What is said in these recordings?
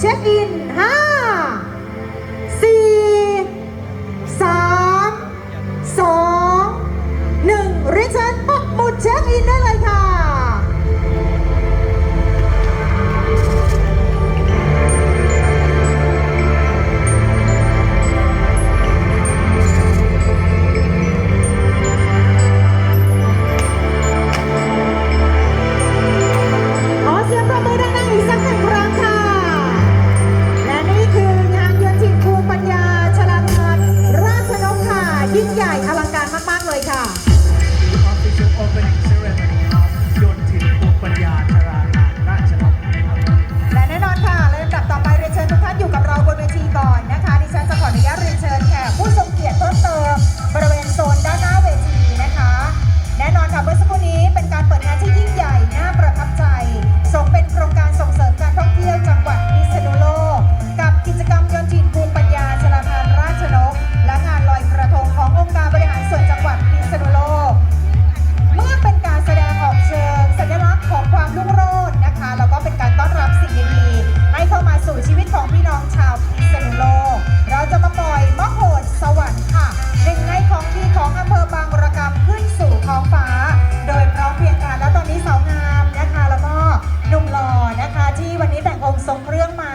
เช็คอินห้า ทรงเครื่องมา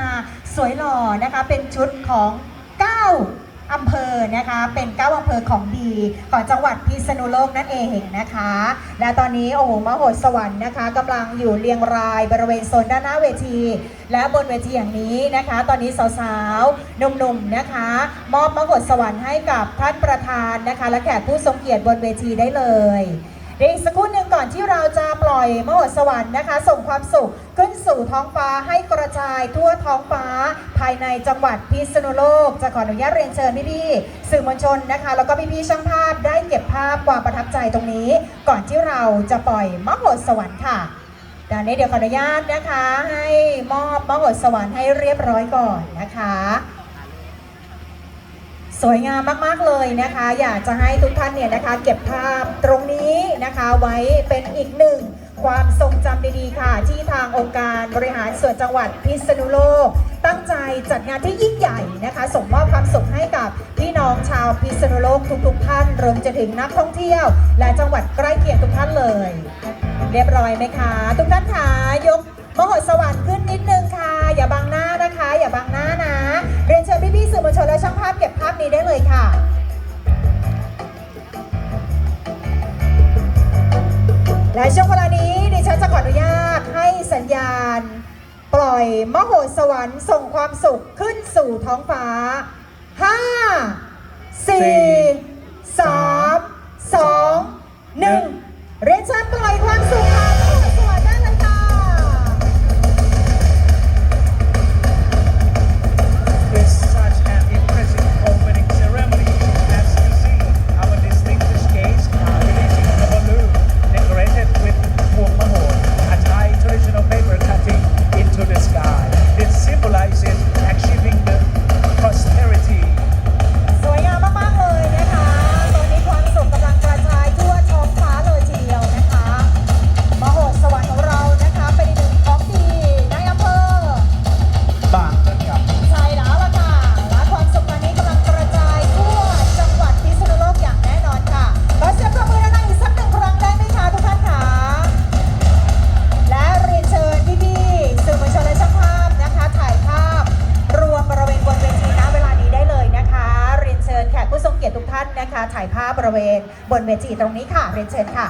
สวยหล่อนะคะ เป็นชุดของเก้าอำเภอนะคะ เป็นเก้าอำเภอของดีของจังหวัดพิษณุโลกนั่นเองนะคะ และตอนนี้โอ้โหมโหสวรรค์นะคะกำลังอยู่เรียงรายบริเวณโซนด้านหน้าเวที และบนเวทีอย่างนี้นะคะ ตอนนี้สาวๆหนุ่มๆนะคะ มอบมโหสวรรค์ให้กับท่านประธานนะคะ และแขกผู้ทรงเกียรติบนเวทีได้เลย ดี๋ยวอีกสักครู่หนึ่งก่อนที่เราจะปล่อยมโหสวรรค์นะคะ ส่งความสุขขึ้นสู่ท้องฟ้าให้กระจายทั่วท้องฟ้า ภายในจังหวัดพิษณุโลก จะขออนุญาตเรียนเชิญพี่ๆสื่อมวลชนนะคะ แล้วก็พี่ๆช่างภาพได้เก็บภาพความประทับใจตรงนี้ ก่อนที่เราจะปล่อยมโหสวรรค์ค่ะดังนี้เดี๋ยวขออนุญาตนะคะ ให้มอบมโหสวรรค์ให้เรียบร้อยก่อนนะคะ สวยงามมาก ๆ เลยนะคะ อยากจะให้ทุกท่านเนี่ยนะคะ เก็บภาพตรงนี้นะคะไว้เป็นอีกหนึ่งความทรงจำดีๆค่ะ ที่ทางองค์การบริหารส่วนจังหวัดพิษณุโลก ตั้งใจจัดงานที่ยิ่งใหญ่นะคะ ส่งมอบความสุขให้กับพี่น้องชาวพิษณุโลกทุกๆท่านรวมจะถึงนักท่องเที่ยว และจังหวัดใกล้เคียงทุกท่านเลย เรียบร้อยไหมคะ ทุกท่านคะยกมโหสวรรค์ขึ้นนิดนึงค่ะ อย่าบังหน้านะคะอย่า สื่อมวลชนและช่างภาพเก็บภาพนี้ได้เลยค่ะและช่วงเวลานี้ดิฉันจะขออนุญาตให้สัญญาณ ปล่อยมโหสวรรค์ส่งความสุขขึ้นสู่ท้องฟ้า 5 4 3 2 1 นะคะ ถ่ายภาพบริเวณบนเวทีตรงนี้ค่ะเรียนเชิญค่ะ